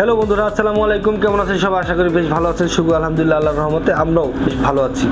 Hello বন্ধুরা, আসসালামু আলাইকুম। কেমন আছেন সবাই? আশা করি বেশ ভালো আছেন। শুভ আলহামদুলিল্লাহ, আল্লাহর রহমতে আমরাও বেশ ভালো আছি।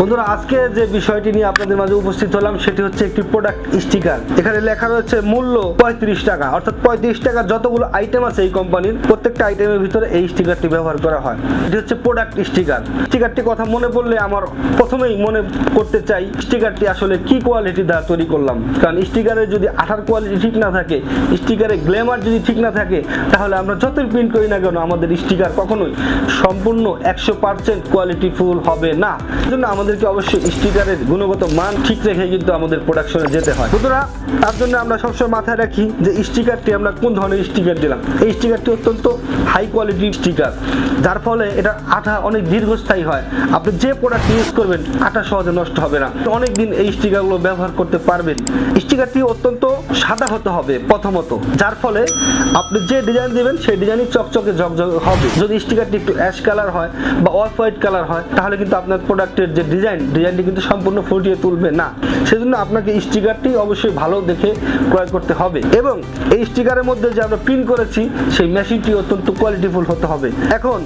বন্ধুরা, আজকে যে বিষয়টি নিয়ে আপনাদের মাঝে উপস্থিত হলাম, সেটি হচ্ছে একটি প্রোডাক্ট স্টিকার এখানে লেখা রয়েছে, মূল্য পঁয়ত্রিশ টাকা। অর্থাৎ পঁয়ত্রিশ টাকা যতগুলো আইটেম আছে এই কোম্পানির প্রত্যেকটা আইটেমের ভিতরে এই স্টিকারটি ব্যবহার করা হয়। এটি হচ্ছে প্রোডাক্ট স্টিকার স্টিকারটি কথা মনে পড়লে আমার প্রথমেই মনে করতে চাই স্টিকারটি আসলে কি কোয়ালিটি দ্বারা তৈরি করলাম? কারণ স্টিকারের যদি আঠার কোয়ালিটি ঠিক না থাকে স্টিকারের গ্ল্যামার যদি ঠিক না থাকে, তাহলে আমরা যতই প্রিন্ট করি না কেন, আমাদের স্টিকার কখনোই সম্পূর্ণ একশো পার্সেন্ট কোয়ালিটি ফুল হবে না। জন্য আমাদেরকে অবশ্যই স্টিকারের গুণগত মান ঠিক রেখে কিন্তু আমাদের প্রোডাকশনে যেতে হয়। সুতরাং তার জন্য আমরা সবসময় মাথায় রাখি যে স্টিকারটি আমরা কোন ধরনের স্টিকার দিলাম? এই স্টিকারটি অত্যন্ত হাই কোয়ালিটি স্টিকার যার ফলে এটা আঠা অনেক দীর্ঘস্থায়ী হয়। আপনি যে প্রোডাক্ট ইউজ করবেন, আঠা সহজে নষ্ট হবে না। অনেক দিন এই স্টিকারগুলো ব্যবহার করতে পারবেন। স্টিকারটি অত্যন্ত সাদা হতে হবে প্রথমত, যার ফলে আপনি যে ডিজাইন দিবেন, সেই ডিজাইনই চকচকে ঝকঝকে হবে। যদি স্টিকারটি একটু অ্যাশ কালার হয় বা অফ হোয়াইট কালার হয়, তাহলে কিন্তু আপনার প্রোডাক্টের যে ডিজাইন ডিজাইনটি কিন্তু সম্পূর্ণ ফুটিয়ে তুলবে না। সেজন্য আপনাকে স্টিকারটি অবশ্যই ভালো দেখে ক্রয় করতে হবে। এবং এই স্টিকারের মধ্যে যে আমরা প্রিন্ট করেছি, সেই মেশিনটি অত্যন্ত কোয়ালিটিফুল হতে হবে। এখন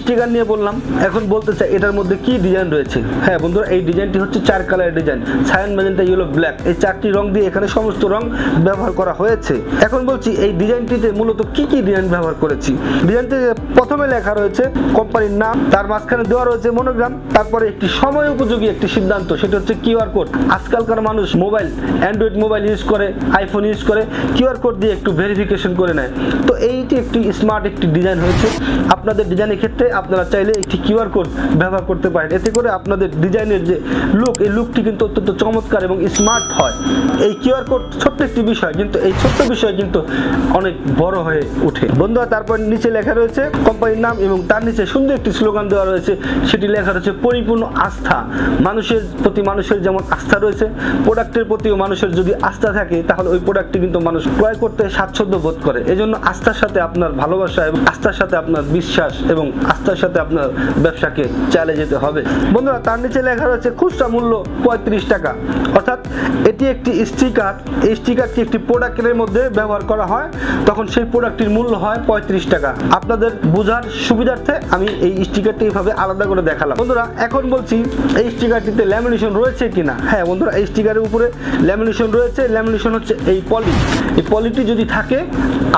স্টিকার নিয়ে বললাম, এখন বলতে চাই, এটার মধ্যে কি ডিজাইন রয়েছে? হ্যাঁ বন্ধুরা, এই ডিজাইনটি হচ্ছে চার কালারের design cyan magenta yellow black এই চারটি রং দিয়ে এখানে সমস্ত রং ব্যবহার করা হয়েছে। এখন বলছি, এই ডিজাইনটিতে মূলত কি কি ডিজাইন ব্যবহার করেছি? ডিজাইনটিতে প্রথমে লেখা রয়েছে কোম্পানির নাম, তার মাঝখানে দেওয়া রয়েছে মনোগ্রাম তারপরে একটি সময় উপযোগী একটি সিদ্ধান্ত, সেটা হচ্ছে কিউআর কোড আজকালকার মানুষ মোবাইল অ্যান্ড্রয়েড মোবাইল ইউজ করে আইফোন ইউজ করে কিউআর কোড দিয়ে একটু ভেরিফিকেশন করে নেয়। তো এইটি একটি স্মার্ট একটি ডিজাইন হয়েছে। আপনাদের ডিজাইনের ক্ষেত্রে আপনারা চাইলে একটি কিউআর কোড ব্যবহার করতে পারেন। এতে করে আপনাদের ডিজাইনের যে লুক এই লুকটি কিন্তু অত্যন্ত চমৎকার এবং স্মার্ট হয়। এই কিউআর কোড ছোট্ট একটি বিষয়, কিন্তু এই ছোট্ট বিষয় কিন্তু অনেক বড় হয়ে ওঠে। বন্ধুরা, তারপর নিচে লেখা রয়েছে কোম্পানির নাম এবং তার নিচে সুন্দর একটি স্লোগান দেওয়া রয়েছে। সেটি লেখা রয়েছে, পরিপূর্ণ আস্থা। মানুষের প্রতি মানুষের যেমন আস্থা রয়েছে প্রোডাক্টের প্রতিও মানুষের যদি আস্থা থাকে, তাহলে ওই প্রোডাক্টটি কিন্তু মানুষ ক্রয় করতে স্বাচ্ছন্দ্য বোধ করে। এজন্য আস্থার সাথে আপনার ভালোবাসা এবং আস্থার সাথে আপনার বিশ্বাস এবং আস্থার সাথে আপনার ব্যবসাকে চালিয়ে যেতে হবে। বন্ধুরা, তার নিচে লেখা রয়েছে, খুচরা মূল্য পঁয়ত্রিশ টাকা। অর্থাৎ এটি একটি স্টিকার এই স্টিকারটি একটি প্রোডাক্টের মধ্যে ব্যবহার করা হয়। তখন সেই প্রোডাক্টটির মূল্য হয় পঁয়ত্রিশ টাকা। আপনাদের বোঝার সুবিধার্থে আমি এই স্টিকারটি এইভাবে আলাদা করে দেখালাম। বন্ধুরা, এখন বলছি, এই স্টিকারটিতে ল্যামিনেশন রয়েছে কিনা? হ্যাঁ বন্ধুরা, এই স্টিকারের উপরে ল্যামিনেশন রয়েছে। ল্যামিনেশন হচ্ছে এই পলি এই পলিটি যদি থাকে,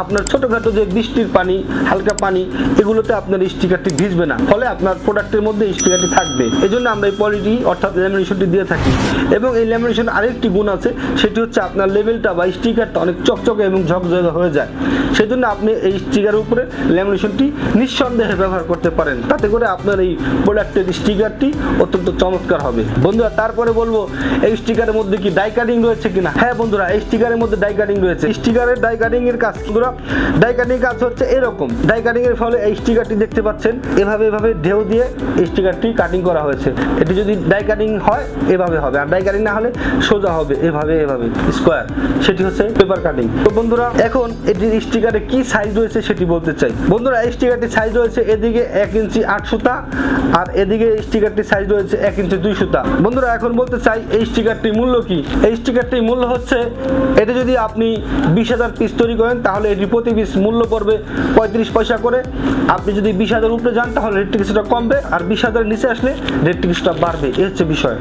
আপনার ছোটখাটো যে বৃষ্টির পানি, হালকা পানি, এগুলোতে আপনার স্টিকারটি ভিজবে না। ফলে আপনার প্রোডাক্টের মধ্যে স্টিকারটি থাকবে। এই জন্য আমরা এই পলিটি অর্থাৎ ল্যামিনেশনটি দিয়ে থাকি। এবং এই ল্যামিনেশন আরেকটি গুণ আছে, সেটি হচ্ছে আপনার লেভেলটা বা স্টিকারটা অনেক চকচকে এবং ঝকঝকে হয়ে যায়। সেই জন্য আপনি এই স্টিকারের উপরে ল্যামিনেশনটি নিঃসন্দেহে ব্যবহার করতে পারেন। তাতে করে আপনার এই প্রোডাক্টের স্টিকারটি অত্যন্ত চমৎকার হবে। বন্ধুরা, তারপরে বলব, এই স্টিকারের মধ্যে কি ডাই কাটিং রয়েছে কিনা? হ্যাঁ বন্ধুরা, এই স্টিকারের মধ্যে ডাই কাটিং রয়েছে। স্টিকারের ডাই কাটিং এর কাজ বন্ধুরা ডাই কাটিং কাজ হচ্ছে এরকম। ডাই কাটিং এর ফলে এই স্টিকারটি দেখতে পাচ্ছেন, এভাবে এভাবে ঢেউ দিয়ে এই স্টিকারটি কাটিং করা হয়েছে। এটি যদি ডাই কাটিং হয়, এভাবে হবে। আর ডাই কাটিং না হলে সোজা হবে, এভাবে এভাবে স্কোয়ার সেটি হচ্ছে পেপার কাটিং তো বন্ধুরা, এখন এটির স্টিকারে কি সাইজ রয়েছে সেটি বলতে চাই। বন্ধুরা, এই স্টিকারটির সাইজ রয়েছে এদিকে এক ইঞ্চি আট সুতা, আর এদিকে স্টিকারটির সাইজ রয়েছে এক ইঞ্চি দুই সুতা। বন্ধুরা, এখন বলতে চাই, এই স্টিকারটির মূল্য কি? এই স্টিকারটির মূল্য হচ্ছে, এটা যদি আপনি বিশ হাজার পিস তৈরি করেন, তাহলে এটি প্রতি পিস মূল্য পড়বে পঁয়ত্রিশ পয়সা করে। আপনি যদি বিশ হাজার উপরে যান, তাহলে রেট টিকিটটা কমবে, আর বিশ হাজারের নিচে আসলে রেট টিকিটটা বাড়বে। এই হচ্ছে বিষয়।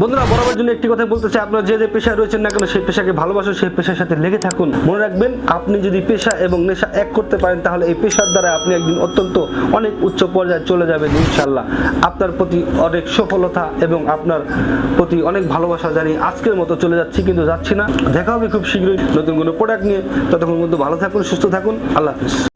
বন্ধুরা বরাবর জন্য একটি কথা বলতে চাই। আপনারা যে যে পেশায় রয়েছেন না কেন, সেই পেশাকে ভালোবাসুন, সেই পেশার সাথে লেগে থাকুন। মনে রাখবেন, আপনি যদি পেশা এবং নেশা এক করতে পারেন, তাহলে এই পেশার দ্বারা আপনি একদিন অত্যন্ত অনেক উচ্চ পর্যায়ে চলে যাবেন ইনশাল্লাহ আপনার প্রতি অনেক সফলতা এবং আপনার প্রতি অনেক ভালোবাসা জানি আজকের মতো চলে যাচ্ছি, কিন্তু যাচ্ছি না। দেখা হবে খুব শীঘ্রই নতুন কোনো প্রোডাক্ট নিয়ে। ততক্ষণ কিন্তু ভালো থাকুন, সুস্থ থাকুন। আল্লাহ হাফিজ।